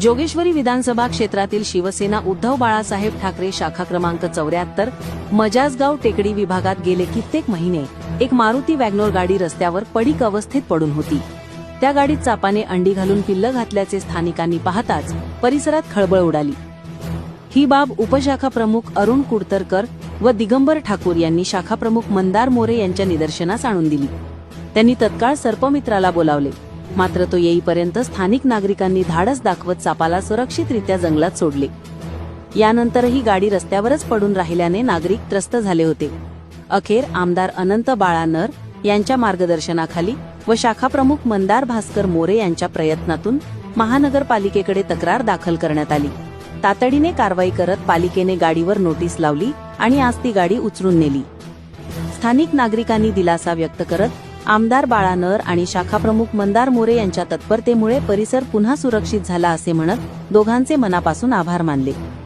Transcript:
जोगेश्वरी विधानसभा क्षेत्रातील शिवसेना उद्धव बाळासाहेब ठाकरे शाखा क्रमांक चौऱ्याहत्तर मजाजगाव टेकडी विभागात गेले कित्येक महिने एक मारुती वॅगनोर गाडी रस्त्यावर पडीक अवस्थेत पडून होती. त्या गाडीत चापाने अंडी घालून पिल्ल घातल्याचे स्थानिकांनी पाहताच परिसरात खळबळ उडाली. ही बाब उपशाखा प्रमुख अरुण कुडतरकर व दिगंबर ठाकूर यांनी शाखा प्रमुख मंदार मोरे यांच्या निदर्शनास आणून दिली. त्यांनी तत्काळ सर्पमित्राला बोलावले. मात्र तो येईपर्यंत स्थानिक नागरिकांनी धाडस दाखवत सापाला सुरक्षितरित्या जंगलात सोडले. यानंतरही गाडी रस्त्यावरच पडून राहिल्याने नागरिक त्रस्त झाले होते. अखेर आमदार अनंत बाळानर यांच्या मार्गदर्शनाखाली व शाखा प्रमुख मंदार भास्कर मोरे यांच्या प्रयत्नातून महानगरपालिकेकडे तक्रार दाखल करण्यात आली. तातडीने कारवाई करत पालिकेने गाडीवर नोटीस लावली आणि आज ती गाडी उचलून नेली. स्थानिक नागरिकांनी दिलासा व्यक्त करत आमदार बाळानर आणि शाखाप्रमुख मंदार मोरे यांच्या तत्परतेमुळे परिसर पुन्हा सुरक्षित झाला असे म्हणत दोघांचे मनापासून आभार मानले.